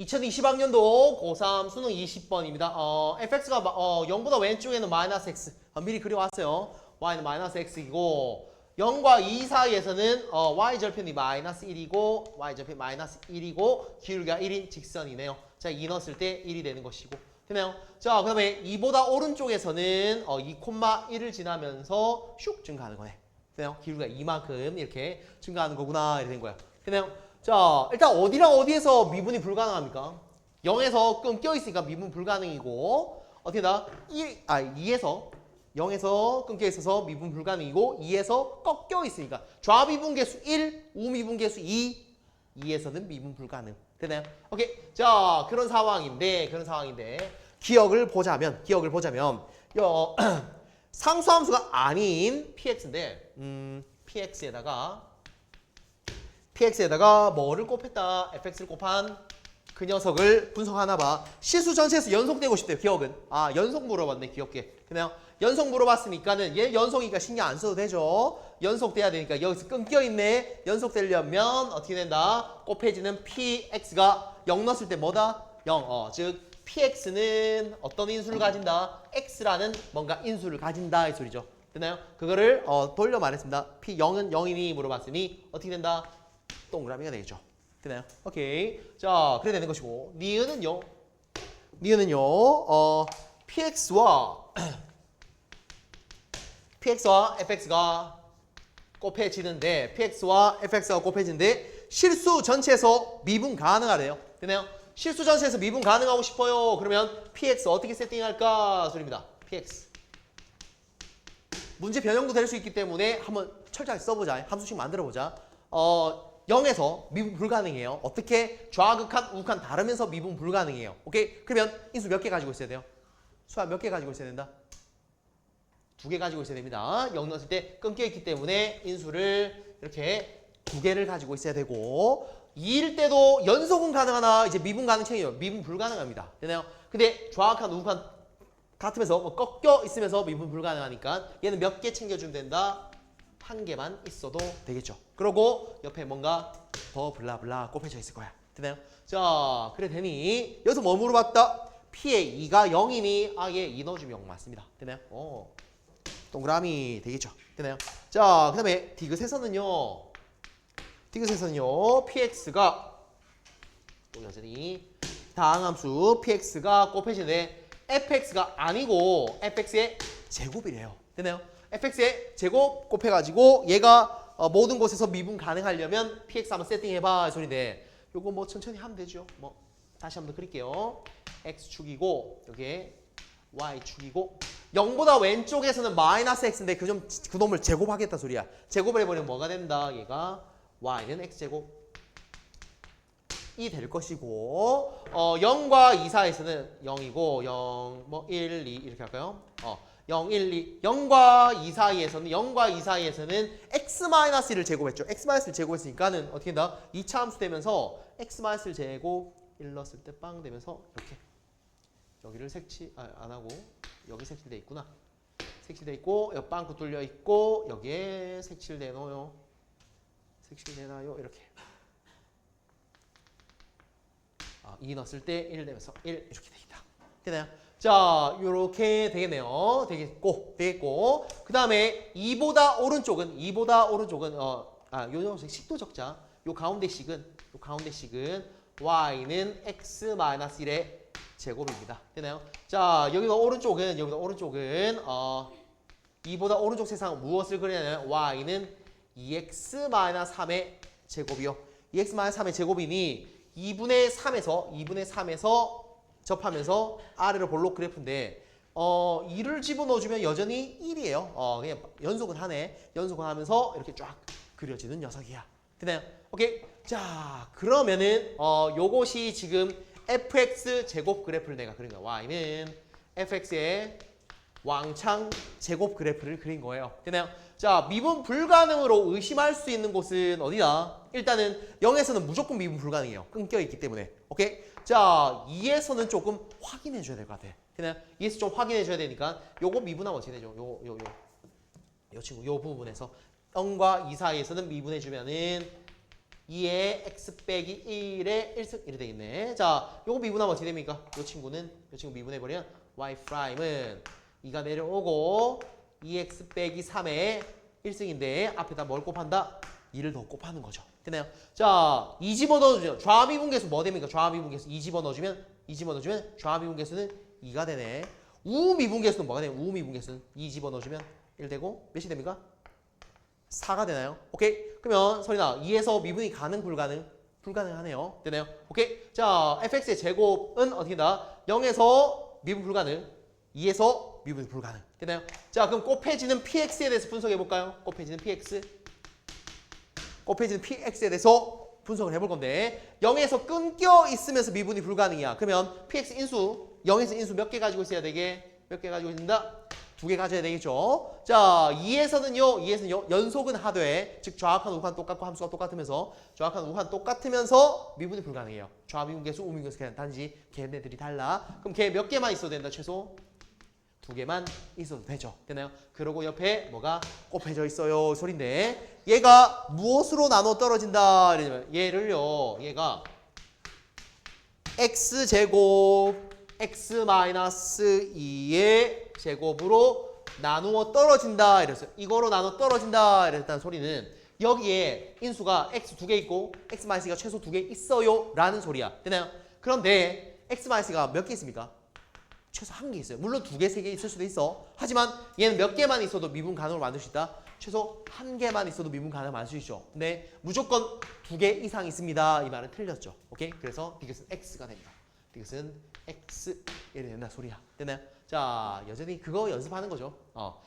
2020학년도 고3 수능 20번입니다. 어, fx가 마- 어, 0보다 왼쪽에는 마이너스 x. 어, 미리 그려왔어요. y는 마이너스 x이고 0과 2 사이에서는 어, y 절편이 마이너스 1이고 y 절편이 마이너스 1이고 기울기가 1인 직선이네요. 자, 2 넣었을 때 1이 되는 것이고. 되나요? 자, 그 다음에 2보다 오른쪽에서는 어, 2,1을 지나면서 슉 증가하는 거네. 되나요? 기울기가 이만큼 이렇게 증가하는 거구나 이렇게 된 거야. 되나요? 자, 일단 어디랑 어디에서 미분이 불가능합니까? 0에서 끊겨 있으니까 미분 불가능이고 어떻게 다 1, 아 2에서 0에서 끊겨 있어서 미분 불가능이고 2에서 꺾여 있으니까 좌미분계수 1, 우미분계수 2, 2에서는 미분 불가능. 되나요? 오케이. 자, 그런 상황인데 그런 상황인데 기억을 보자면 기억을 보자면 요 상수함수가 아닌 px인데 음, px에다가 px에다가 뭐를 곱했다? Fx를 곱한 그 녀석을 분석하나 봐. 실수 전체에서 연속되고 싶대요 기억은. 아 연속 물어봤네 귀엽게. 그냥 연속 물어봤으니까는 얘 연속이니까 신경 안 써도 되죠. 연속돼야 되니까 여기서 끊겨 있네. 연속되려면 어떻게 된다? 곱해지는 px가 0 넣었을 때 뭐다? 0 어 즉 px는 어떤 인수를 가진다? X라는 뭔가 인수를 가진다 이 소리죠. 되나요? 그거를 어, 돌려 말했습니다. P 0은 0이니 물어봤으니 어떻게 된다 동그라미가 되겠죠. 되나요? 오케이. 자, 그래 되는 것이고 니은은요. 니은은요. 어, px와 px와 fx가 곱해지는데 px와 fx가 곱해지는데 실수 전체에서 미분 가능하래요. 되나요? 실수 전체에서 미분 가능하고 싶어요. 그러면 px 어떻게 세팅할까? 소리입니다. px. 문제 변형도 될 수 있기 때문에 한번 철저하게 써보자. 함수식 만들어보자. 어, 0에서 미분 불가능해요. 어떻게 좌극한, 우극한 다르면서 미분 불가능해요. 오케이? 그러면 인수 몇 개 가지고 있어야 돼요? 수학 몇 개 가지고 있어야 된다? 두 개 가지고 있어야 됩니다. 0 넣었을 때 끊겨 있기 때문에 인수를 이렇게 두 개를 가지고 있어야 되고 2일 때도 연속은 가능하나 이제 미분 가능성이에요. 미분 불가능합니다. 되나요? 근데 좌극한, 우극한 같으면서 뭐 꺾여 있으면서 미분 불가능하니까 얘는 몇 개 챙겨주면 된다? 한 개만 있어도 되겠죠. 그러고 옆에 뭔가 더 블라블라 꼽혀져 있을 거야. 되나요? 자, 그래 되니 여기서 뭐 물어봤다? P의 2가 0이니 아예 2 넣어주면 0 맞습니다. 되나요? 어. 동그라미 되겠죠. 되나요? 자, 그 다음에 디귿에서는요. 디귿에서는요. PX가 또 여전히 다항함수 PX가 곱해지는데 fx가 아니고 fx의 제곱이래요. 되나요? Fx의 제곱 곱해가지고 얘가 어, 모든 곳에서 미분 가능하려면 px 한번 세팅해봐 이 소리인데 요거 뭐 천천히 하면 되죠. 뭐 다시 한번 더 그릴게요. x축이고 여기에 y축이고 0보다 왼쪽에서는 마이너스 x인데 그 좀 그 놈을 제곱하겠다 소리야. 제곱을 해버리면 뭐가 된다? 얘가 y는 x제곱 이 될 것이고 어 0과 2 사이에서는 0이고 0, 뭐 1, 2 이렇게 할까요? 어 0, 1, 2 0과 2 사이에서는 0과 2 사이에서는 x-1을 제곱했죠. x-1을 제곱했으니까는 어떻게 된다? 2차 함수 되면서 x-1 제곱 1 넣었을 때 빵 되면서 이렇게 여기를 색칠 아, 안 하고 여기 색칠돼 있구나. 색칠돼 있고 빵꾸 뚫려 있고 여기에 색칠돼 놓요. 색칠되나요? 이렇게. 아, 2 넣었을 때 1 되면서 1 이렇게 되겠다. 되나요? 자, 이렇게 되겠네요. 되겠고, 되겠고. 그 다음에 2보다 오른쪽은, 2보다 오른쪽은, 어, 아, 요 녀석 식도 적자. 요 가운데 식은, 요 가운데 식은 y는 x-1의 제곱입니다. 되나요? 자, 여기가 오른쪽은, 여기가 오른쪽은, 어, 2보다 오른쪽 세상 무엇을 그리냐면 y는 2x-3의 제곱이요. 2x-3의 제곱이니 2분의 3에서 2분의 3에서 접하면서 아래로 볼록 그래프인데 어 2를 집어넣어주면 여전히 1이에요. 어 그냥 연속은 하네. 연속은 하면서 이렇게 쫙 그려지는 녀석이야. 되나요? 오케이. 자 그러면은 어 요것이 지금 fx 제곱 그래프를 내가 그린 거야. y는 fx의 왕창 제곱 그래프를 그린 거예요. 되나요? 자, 미분 불가능으로 의심할 수 있는 곳은 어디다? 일단은 0에서는 무조건 미분 불가능해요. 끊겨 있기 때문에. 오케이? 자, 2에서는 조금 확인해 줘야 될 것 같아. 되나요? 2에서 좀 확인해 줘야 되니까 요거 미분하면 어떻게 되죠? 요, 요, 요. 요 친구, 요 부분에서 0과 2 사이에서는 미분해 주면은 2의 x 빼기 1의 1승 1이 되겠네. 자, 요거 미분하면 어떻게 됩니까? 요 친구는 요 친구 미분해 버리면 y 프라임은 2가 내려오고 2x 빼기 3의 1승인데 앞에다 뭘 곱한다? 2를 더 곱하는 거죠. 됐나요? 자, 2 집어넣어주죠. 좌미분계수 뭐 됩니까? 좌미분계수 2 집어넣어주면 2 집어넣어주면 좌미분계수는 2가 되네. 우미분계수는 뭐가 돼요? 우미분계수는 2 집어넣어주면 1 되고 몇이 됩니까? 4가 되나요? 오케이. 그러면 설이나 2에서 미분이 가능 불가능? 불가능하네요. 되나요? 오케이. 자, fx의 제곱은 어떻게 다 0에서 미분 불가능, 2에서 미분 불가능. 되나요? 자, 그럼 곱해지는 px에 대해서 분석해 볼까요? 곱해지는 px. 곱해지는 px에 대해서 분석을 해볼 건데 0에서 끊겨 있으면서 미분이 불가능이야. 그러면 px 인수 0에서 인수 몇 개 가지고 있어야 되게? 몇 개 가지고 있는다? 두 개 가져야 되겠죠. 자, 2에서는요, 2에서는요, 연속은 하되, 즉 좌악한 우한 똑같고 함수가 똑같으면서 좌악한 우한 똑같으면서 미분이 불가능해요. 좌미분계수, 우미분계수 그냥 단지 걔네들이 달라. 그럼 걔 몇 개만 있어도 된다, 최소? 두 개만 있어도 되죠. 되나요? 그리고 옆에 뭐가 곱해져 있어요. 소린데 얘가 무엇으로 나눠 떨어진다? 이러면 얘를요. 얘가 x 제곱 x 마이너스 2의 제곱으로 나누어 떨어진다. 이랬어요. 이거로 나눠 떨어진다. 이랬다는 소리는 여기에 인수가 x 두 개 있고 x 마이너스가 최소 두 개 있어요. 라는 소리야. 되나요? 그런데 x 마이너스가 몇 개 있습니까? 최소 한 개 있어요. 물론 두 개, 세 개 있을 수도 있어. 하지만 얘는 몇 개만 있어도 미분 가능을 만들 수 있다. 최소 한 개만 있어도 미분 가능을 만들 수 있죠. 근데 무조건 두 개 이상 있습니다. 이 말은 틀렸죠. 오케이? 그래서 이것은 x가 됩니다. 이것은 x 이렇게 된다 소리야. 됐나요? 자, 여전히 그거 연습하는 거죠. 어.